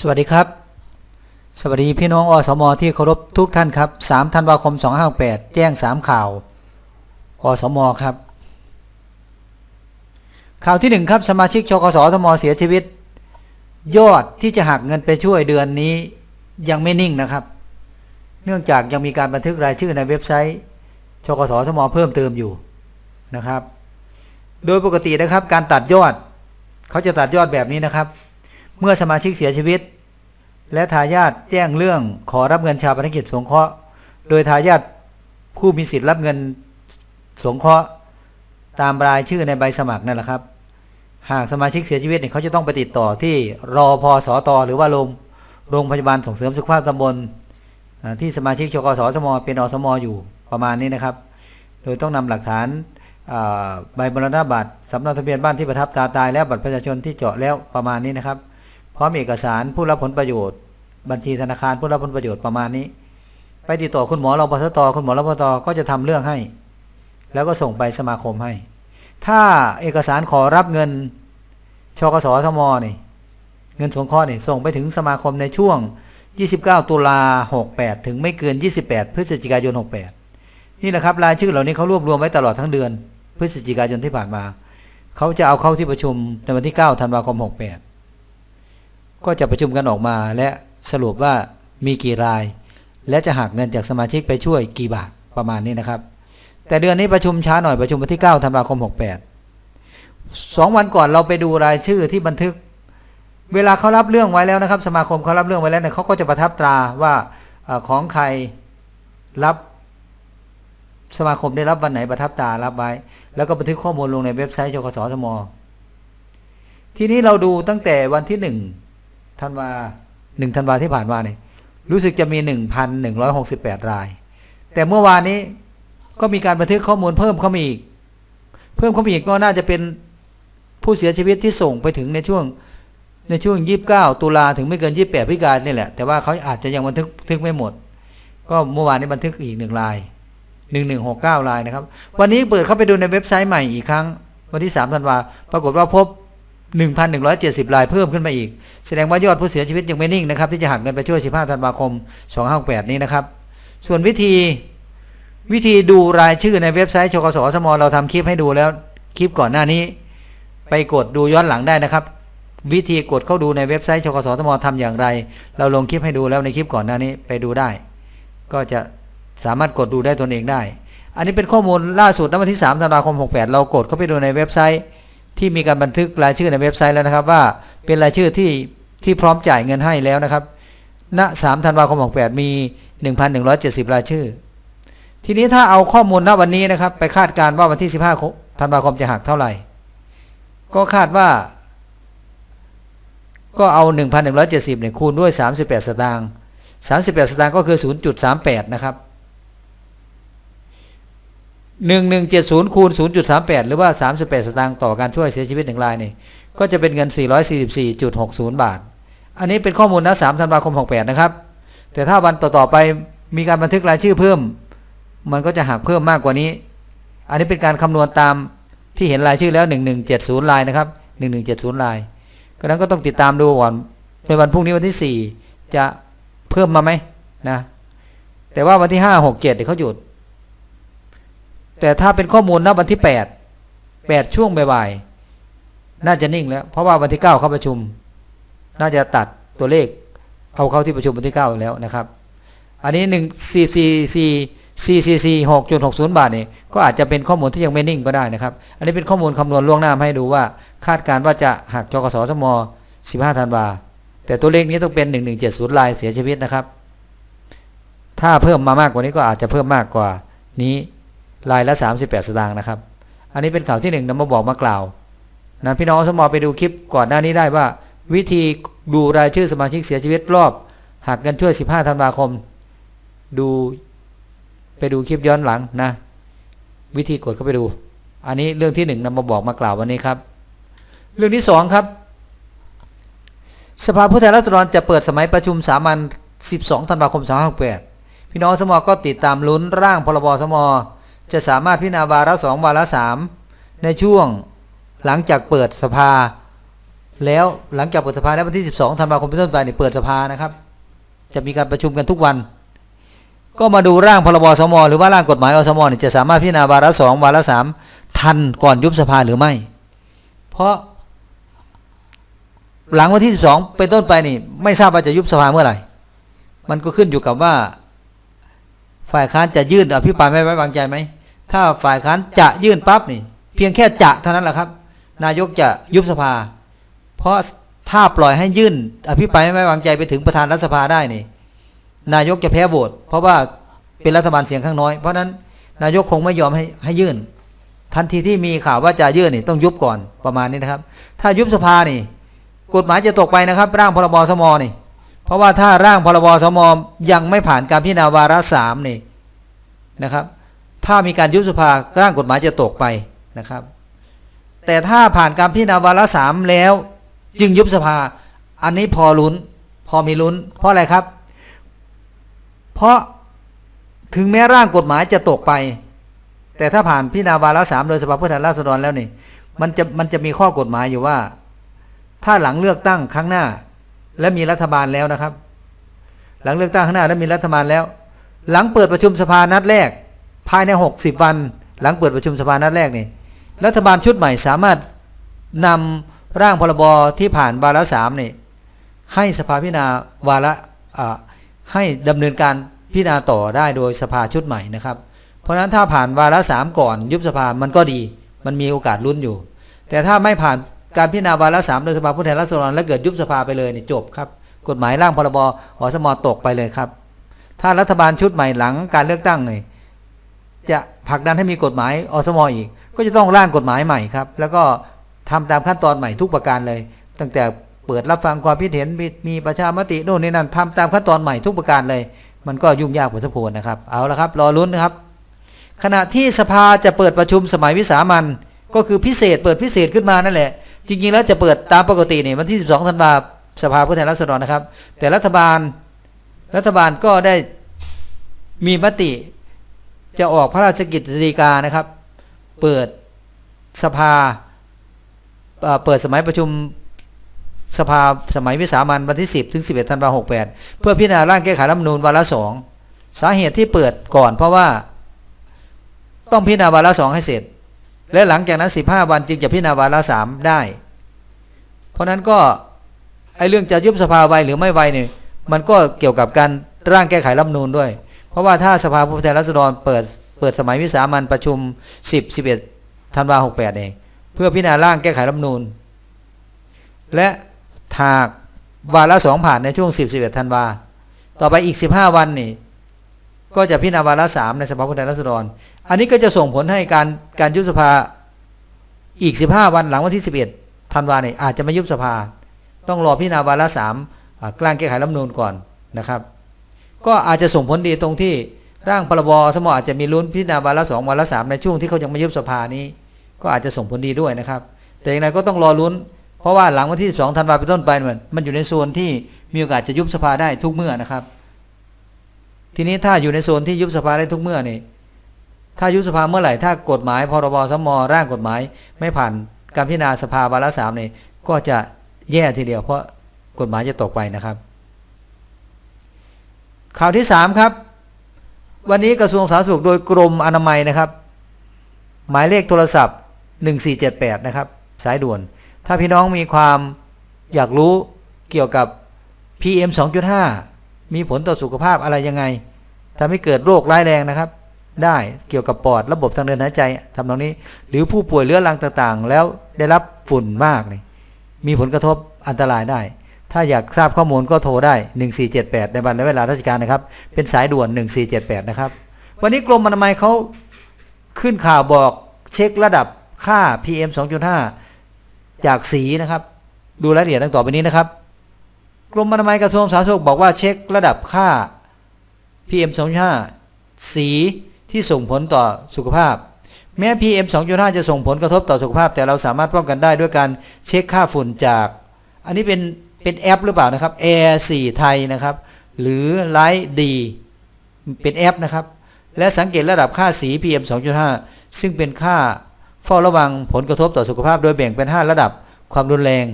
สวัสดีครับ สวัสดีพี่น้องอสมที่เคารพทุกท่านครับ 3 ธันวาคม 2568 แจ้ง 3 ข่าว อสมครับ ข่าวที่ 1 ครับ สมาชิกชกสทมเสียชีวิต ยอดที่จะหักเงินไปช่วยเดือนนี้ยังไม่นิ่งนะครับ เนื่องจากยังมีการบันทึกรายชื่อในเว็บไซต์ชกสทมเพิ่มเติมอยู่นะครับ โดยปกตินะครับการตัดยอด เขาจะตัดยอดแบบนี้นะครับ เมื่อสมาชิกเสียชีวิต และทายาทแจ้งเรื่องขอรับเงินชาปนกิจสงเคราะห์ โดยทายาทผู้มีสิทธิ์รับเงินสงเคราะห์ตามรายชื่อในใบสมัครนั่นแหละครับ หากสมาชิกเสียชีวิตเนี่ยเขาจะต้องไปติดต่อที่รอพอสอตอหรือว่าโรงโรงพยาบาลส่งเสริมสุขภาพตำบลที่สมาชิกชกสสมเป็นอสมอยู่ประมาณนี้นะครับ โดยต้องนำหลักฐานใบมรณบัตรสำเนาทะเบียนบ้านที่ประทับตาตายและบัตรประชาชนที่เจาะแล้วประมาณนี้นะครับ พร้อมเอกสารผู้รับผลประโยชน์ บัญชีธนาคารผู้รับผลประโยชน์ประมาณนี้ ไปติดต่อคุณหมอรพสตคุณหมอรพสตก็จะทำเรื่องให้ แล้วก็ส่งไปสมาคมให้ ถ้าเอกสารขอรับเงินชกสสมนี่เงินสงเคราะห์นี่ส่งไปถึงสมาคมในช่วง 29 ตุลา 68 ถึงไม่เกิน 28 พฤศจิกายน 68 นี่แหละครับรายชื่อเหล่านี้เขารวบรวมไว้ตลอดทั้งเดือน พฤศจิกายนที่ผ่านมา เขาจะเอาเข้าที่ประชุมในวันที่ 9 ธันวาคม 68 ก็จะประชุมกันออกมาและสรุปว่ามีกี่ราย และจะหักเงินจากสมาชิกไปช่วยกี่บาทประมาณนี้นะครับ แต่เดือนนี้ประชุมช้าหน่อยประชุมวันที่9ธันวาคม 68สองวันก่อนเราไปดูรายชื่อที่บันทึก เวลาเขารับเรื่องไว้แล้วนะครับ สมาคมเขารับเรื่องไว้แล้วเนี่ยเขาก็จะประทับตราว่าอของใครรับสมาคมได้รับวันไหนประทับตรารับไว้ แล้วก็บันทึกข้อมูลลงในเว็บไซต์ชกสสม ทีนี้เราดูตั้งแต่วันที่หนึ่ง ธันวาหนึ่งธันวาที่ผ่านมาเนี่ยรู้สึกจะมีหนึ่งพันหนึ่งร้อยหกสิบแปดราย แต่เมื่อวานนี้ก็มีการบันทึกข้อมูลเพิ่มเข้ามาอีก เพิ่มเข้ามาอีกก็น่าจะเป็นผู้เสียชีวิตที่ส่งไปถึงในช่วงในช่วง 29 ตุลาถึงไม่เกิน 28พฤศจิกายนนี่แหละ แต่ว่าเขาอาจจะยังบันทึกทึกไม่หมด ก็เมื่อวานนี้บันทึกอีกหนึ่งราย 1169รายนะครับ วันนี้เปิดเข้าไปดูในเว็บไซต์ใหม่อีกครั้ง วันที่ 3 ธันวา ปรากฏว่าพบ 1,170 รายเพิ่มขึ้นมาอีก แสดงว่ายอดผู้เสียชีวิตยังไม่นิ่งนะครับ ที่จะหักเงินไปช่วย 15 ธันวาคม 2568นี้นะครับ ส่วนวิธีวิธีดูรายชื่อในเว็บไซต์ชกสสมเราทำคลิปให้ดูแล้วคลิปก่อนหน้านี้ ไปกดดูย้อนหลังได้นะครับ วิธีกดเข้าดูในเว็บไซต์ชกสสมทำอย่างไร เราลงคลิปให้ดูแล้วในคลิปก่อนหน้านี้ไปดูได้ ก็จะสามารถกดดูได้ตนเองได้ อันนี้เป็นข้อมูลล่าสุดณวันที่ 3 ธันวาคม 68 เรากดเข้าไปดูในเว็บไซต์ ที่มีการบันทึกรายชื่อในเว็บไซต์แล้วนะครับ ว่าเป็นรายชื่อที่ที่พร้อมจ่ายเงินให้แล้วนะครับณ3ธันวาคม68มี 1,170 รายชื่อ ทีนี้ถ้าเอาข้อมูลณวันนี้นะครับ ไปคาดการณ์ว่าวันที่ 15ธันวาคมจะหักเท่าไหร่ ก็คาดว่า ก็เอา 1,170เนี่ยคูณด้วย 38 สตางค์38 สตางค์ก็คือ 0.38 นะครับ 1170คูณ0.38 หรือว่า 38 สตางค์ต่อการช่วยเสียชีวิตหนึ่งรายนี่ก็จะเป็นเงิน 444.60 บาท อันนี้เป็นข้อมูลนะ3ธันวาคม 68 นะครับ แต่ถ้าวันต่อ ๆ ไปมีการบันทึกรายชื่อเพิ่ม มันก็จะหักเพิ่มมากกว่านี้ อันนี้เป็นการคำนวณตามที่เห็นรายชื่อแล้ว 1170รายนะครับ 1170รายก็นั้นก็ต้องติดตามดูก่อนในวันพรุ่งนี้วันที่ 4 จะเพิ่มมาไหมนะ แต่ว่าวันที่ 5 6 7เดี๋ยวเขาหยุด แต่ถ้าเป็นข้อมูลณวันที่8 8ช่วงบ่ายๆน่าจะนิ่งแล้ว เพราะว่าวันที่9เข้าประชุม น่าจะตัดตัวเลข เอาเข้าที่ประชุมวันที่9แล้วนะครับ อันนี้1 4 4 4 4 4 4 6.60บาทนี่ก็อาจจะเป็นข้อมูลที่ยังไม่นิ่งก็ได้นะครับ อันนี้เป็นข้อมูลคำนวณล่วงหน้าให้ดูว่า คาดการณ์ว่าจะหักจกสสม15ธันวาแต่ตัวเลขนี้ต้องเป็น1170รายเสียชีวิตนะครับ ถ้าเพิ่มมามากกว่านี้ก็อาจจะเพิ่มมากกว่านี้ รายละ 38 สตางค์นะครับ อันนี้เป็นข่าวที่หนึ่งนำมาบอกมากล่าวนะพี่น้องสมอไปดูคลิปก่อนหน้านี้ได้ว่า วิธีดูรายชื่อสมาชิกเสียชีวิตรอบหักกันช่วย 15 ธันวาคม ดูไปดูคลิปย้อนหลังนะ วิธีกดเข้าไปดู อันนี้เรื่องที่หนึ่งนำมาบอกมากล่าววันนี้ครับ เรื่องที่สองครับ สภาผู้แทนราษฎรจะเปิดสมัยประชุมสามัญ12 ธันวาคม2568พี่น้องสมอก็ติดตามลุ้นร่างพรบสมอ จะสามารถพิจารณาวาระสองวาระสามในช่วงหลังจากเปิดสภา แล้วหลังจากเปิดสภาแล้ววันที่ 12ธันวาคมเป็นต้นไปเนี่ยเปิดสภานะครับ จะมีการประชุมกันทุกวัน ก็มาดูร่างพรบสมหรือว่าร่างกฎหมายอสมเนี่ยจะสามารถพิจารณาวาระสองวาระสามทันก่อนยุบสภาหรือไม่ เพราะ หลังวันที่ 12 เป็นต้นไปนี่ ไม่ทราบว่าจะยุบสภาเมื่อไหร่ มันก็ขึ้นอยู่กับว่า ฝ่ายค้านจะยื่นอภิปรายไม่ไว้วางใจไหม ถ้าฝ่ายค้านจะยื่นปั๊บนี่ เพียงแค่จะเท่านั้นแหละครับ นายกจะยุบสภา เพราะถ้าปล่อยให้ยื่น อภิปรายไม่ไว้วางใจไปถึงประธานรัฐสภาได้นี่ นายกจะแพ้โหวตเพราะว่าเป็นรัฐบาลเสียงข้างน้อย เพราะนั้นนายกคงไม่ยอมให้ให้ยื่น ทันทีที่มีข่าวว่าจะยื่นนี่ต้องยุบก่อนประมาณนี้นะครับ ถ้ายุบสภานี่ กฎหมายจะตกไปนะครับ ร่างพรบสมนี่ เพราะว่าถ้าร่างพรบสมยังไม่ผ่านการพิจารณาวาระสามนี่นะครับ ถ้ามีการยุบสภาร่างกฎหมายจะตกไปนะครับ แต่ถ้าผ่านการพิจารณาวาระสามแล้ว จึงยุบสภา อันนี้พอลุ้น พอมีลุ้น เพราะอะไรครับ เพราะถึงแม้ร่างกฎหมายจะตกไป แต่ถ้าผ่านพิจารณาวาระสามโดยสภาผู้แทนราษฎรแล้วนี่มันจะมันจะมีข้อกฎหมายอยู่ว่า ถ้าหลังเลือกตั้งครั้งหน้า และมีรัฐบาลแล้วนะครับ หลังเลือกตั้งข้างหน้าและมีรัฐบาลแล้ว หลังเปิดประชุมสภานัดแรก ภายใน 60 วัน หลังเปิดประชุมสภานัดแรกนี่รัฐบาลชุดใหม่สามารถนำร่างพรบที่ผ่านวาระสามนี่ให้สภาพิจารณาวาระให้ดำเนินการพิจารณาต่อได้โดยสภาชุดใหม่นะครับ เพราะฉะนั้นถ้าผ่านวาระสามก่อนยุบสภามันก็ดี มันมีโอกาสลุ้นอยู่ แต่ถ้าไม่ผ่านการพิจารณาวาระสามโดยสภาผู้แทนราษฎรแล้วเกิดยุบสภาไปเลยนี่จบครับ กฎหมายร่างพรบอสมตกไปเลยครับ ถ้ารัฐบาลชุดใหม่หลังการเลือกตั้งนี่ จะผลักดันให้มีกฎหมายอสมอีก ก็จะต้องร่างกฎหมายใหม่ครับ แล้วก็ทำตามขั้นตอนใหม่ทุกประการเลย ตั้งแต่เปิดรับฟังความคิดเห็นมีมีประชามติโน่นนี่นั่นทำตามขั้นตอนใหม่ทุกประการเลย มันก็ยุ่งยากพอสมควรนะครับ เอาละครับ รอลุ้นนะครับ ขณะที่สภาจะเปิดประชุมสมัยวิสามันก็คือพิเศษเปิดพิเศษขึ้นมานั่นแหละ จริงๆแล้วจะเปิดตามปกติเนี่ยวันที่ 12ธันวาสภาผู้แทนราษฎรนะครับ แต่รัฐบาลรัฐบาลก็ได้มีมติ จะออกพระราชกิจสีกานะครับ เปิดสภาเปิดสมัยประชุมสภาสมัยวิสามันวันที่ 10 ถึง 11ธันวาคม68 เพื่อพิจารณาร่างแก้ไขรัฐธรรมนูญวาระสองสาเหตุที่เปิดก่อนเพราะว่าต้องพิจารณาวาระสองให้เสร็จ และหลังจากนั้น 15 วันจึงจะพิจารณาวาระสามได้ เพราะนั้นก็ไอเรื่องจะยุบสภาไวหรือไม่ไวเนี่ยมันก็เกี่ยวกับการร่างแก้ไขรัฐธรรมนูญด้วย ราะว่าถ้าสภาผู้แทนราษฎรเปิดเปิดสมัยวิสามันประชุม 10 11ธันวาคม68เองเพื่อพิจารณาร่างแก้ไขรัฐมนูญและหากวาระสองผ่านในช่วง 10 11ธันวาต่อไปอีก 15 วันนี่ก็จะพิจารณาวาระสามในสภาผู้แทนราษฎร อันนี้ก็จะส่งผลให้การการยุบสภาอีก 15 วันหลังวันที่ 11ธันวาเนี่ยอาจจะไม่ยุบสภา ต้องรอพิจารณาวาระสามกลางแก้ไขรัฐมนูญก่อนนะครับ ก็อาจจะส่งผลดีตรงที่ร่างพรบสมออาจจะมีลุ้นพิจารณาวาระสองวาระสามในช่วงที่เขายังไม่ยุบสภานี้ ก็อาจจะส่งผลดีด้วยนะครับ แต่อย่างไรก็ต้องรอลุ้น เพราะว่าหลังวันที่ 12ธันวาเป็นต้นไปมันมันอยู่ในโซนที่มีโอกาสจะยุบสภาได้ทุกเมื่อนะครับ ทีนี้ถ้าอยู่ในโซนที่ยุบสภาได้ทุกเมื่อนี่ถ้ายุบสภาเมื่อไหร่ถ้ากฎหมายพรบสมร่างกฎหมาย ไม่ผ่านการพิจารณาสภาวาระสามนี่ก็จะแย่ทีเดียวเพราะกฎหมายจะตกไปนะครับ ข่าวที่สามครับ วันนี้กระทรวงสาธารณสุขโดยกรมอนามัยนะครับ หมายเลขโทรศัพท์ 1478 นะครับ สายด่วน ถ้าพี่น้องมีความอยากรู้เกี่ยวกับ PM 2.5 มีผลต่อสุขภาพอะไรยังไงทำให้เกิดโรคร้ายแรงนะครับ ได้เกี่ยวกับปอดระบบทางเดินหายใจทำตรงนี้ หรือผู้ป่วยเรื้อรังต่างๆ แล้วได้รับฝุ่นมากนี่มีผลกระทบอันตรายได้ ถ้าอยากทราบข้อมูลก็โทรได้ 1478 ในวันและเวลาราชการนะครับ เป็นสายด่วน 1478 นะครับ วันนี้กรมอนามัยเขาขึ้นข่าวบอกเช็คระดับค่า PM 2.5 จากสีนะครับ ดูรายละเอียดดังต่อไปนี้นะครับ กรมอนามัยกระทรวงสาธารณสุขบอกว่าเช็คระดับค่า PM 2.5 สีที่ส่งผลต่อสุขภาพ แม้ PM 2.5 จะส่งผลกระทบต่อสุขภาพ แต่เราสามารถป้องกันได้ด้วยการเช็คค่าฝุ่นจาก อันนี้เป็น เป็นแอปหรือเปล่านะครับ Air 4 ไทยนะครับ หรือ Light D เป็นแอปนะครับ และสังเกตระดับค่าสี PM 2.5 ซึ่งเป็นค่าเฝ้าระวังผลกระทบต่อสุขภาพโดยแบ่งเป็น 5 ระดับความรุนแรง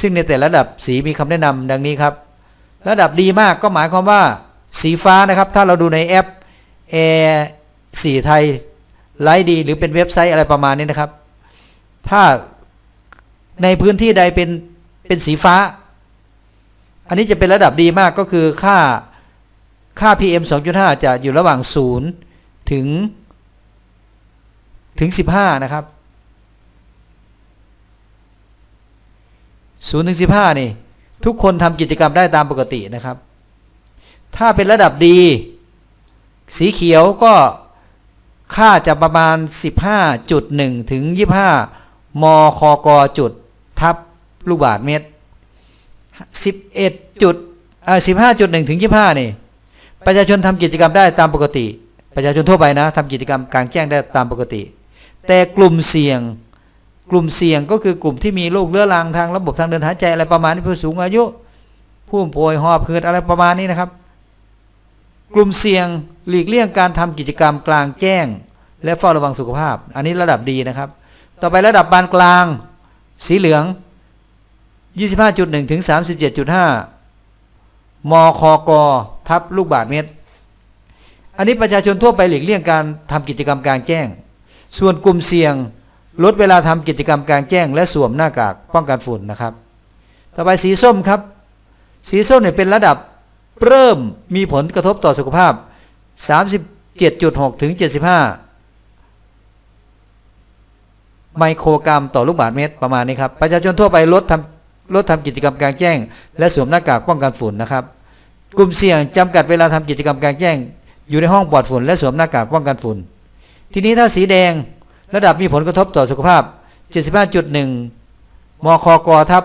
ซึ่งในแต่ระดับสีมีคำแนะนำดังนี้ครับ ระดับดีมากก็หมายความว่าสีฟ้านะครับ ถ้าเราดูในแอป Air 4 ไทยไลท์ดี หรือเป็นเว็บไซต์อะไรประมาณนี้นะครับ ถ้าในพื้นที่ใดเป็นเป็นสีฟ้า อันนี้จะเป็นระดับดีมากก็คือค่าค่า PM 2.5 จะอยู่ระหว่าง 0 ถึง ถึง 15 นะครับ 0 ถึง 15 นี่ ทุกคนทำกิจกรรมได้ตามปกตินะครับ ถ้าเป็นระดับดี สีเขียวก็ค่าจะประมาณ 15.1 ถึง 25 มคกจุด ทับลูกบาทเมตร 11จุดอ่า15.1ถึง25นี่ ประชาชนทำกิจกรรมได้ตามปกติ ประชาชนทั่วไปนะทำกิจกรรมกลางแจ้งได้ตามปกติ แต่กลุ่มเสี่ยง กลุ่มเสี่ยงก็คือกลุ่มที่มีโรคเรื้อรังทางระบบทางเดินหายใจอะไรประมาณนี้ผู้สูงอายุ ผู้ป่วยหอบหืดอะไรประมาณนี้นะครับ กลุ่มเสี่ยงหลีกเลี่ยงการทำกิจกรรมกลางแจ้ง และเฝ้าระวังสุขภาพ อันนี้ระดับดีนะครับ ต่อไประดับปานกลาง สีเหลือง 25.1 ถึง 37.5 มคกทับลูกบาทเมตร อันนี้ประชาชนทั่วไปหลีกเลี่ยงการทำกิจกรรมกลางแจ้ง ส่วนกลุ่มเสี่ยงลดเวลาทำกิจกรรมกลางแจ้ง และสวมหน้ากากป้องกันฝุ่นนะครับ ต่อไปสีส้มครับ สีส้มเนี่ยเป็นระดับเริ่มมีผลกระทบต่อสุขภาพ 37.6 ถึง 75 ไมโครกรัมต่อลูกบาศก์เมตรประมาณนี้ครับ ประชาชนทั่วไปลดทำ ลดทำกิจกรรมกลางแจ้ง และสวมหน้ากากป้องกันฝุ่นนะครับ กลุ่มเสี่ยงจำกัดเวลาทำกิจกรรมกลางแจ้ง อยู่ในห้องปลอดฝุ่นและสวมหน้ากากป้องกันฝุ่น ทีนี้ถ้าสีแดงระดับมีผลกระทบต่อสุขภาพ 75.1 มคกทับ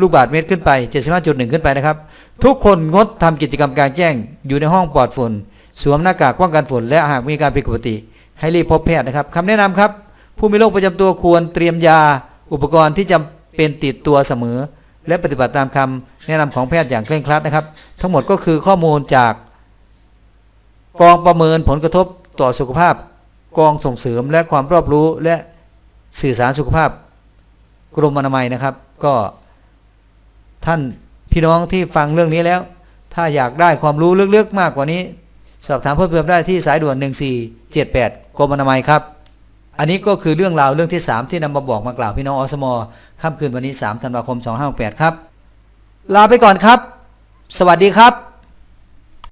ลูกบาศก์เมตรขึ้นไป 75.1 ขึ้นไปนะครับ ทุกคนงดทำกิจกรรมกลางแจ้ง อยู่ในห้องปลอดฝุ่น สวมหน้ากากป้องกันฝุ่น และหากมีการผิดปกติ ให้รีบพบแพทย์นะครับคำแนะนำครับ ผู้มีโรคประจำตัวควรเตรียมยาอุปกรณ์ที่จำ เป็นติดตัวเสมอ และปฏิบัติตามคำแนะนำของแพทย์อย่างเคร่งครัดนะครับ ทั้งหมดก็คือข้อมูลจาก กองประเมินผลกระทบต่อสุขภาพ กองส่งเสริมและความรอบรู้และสื่อสารสุขภาพ กรมอนามัยนะครับ ก็ท่านพี่น้องที่ฟังเรื่องนี้แล้ว ถ้าอยากได้ความรู้ลึกๆมากกว่านี้ สอบถามเพิ่มเติมได้ที่สายด่วน 1478 กรมอนามัยครับ อันนี้ก็คือเรื่องราวเรื่องที่ 3 ที่นำมาบอกมากล่าวพี่น้องอสมค่ำคืนวันนี้3ธันวาคม 2568ครับ ลาไปก่อนครับ สวัสดีครับ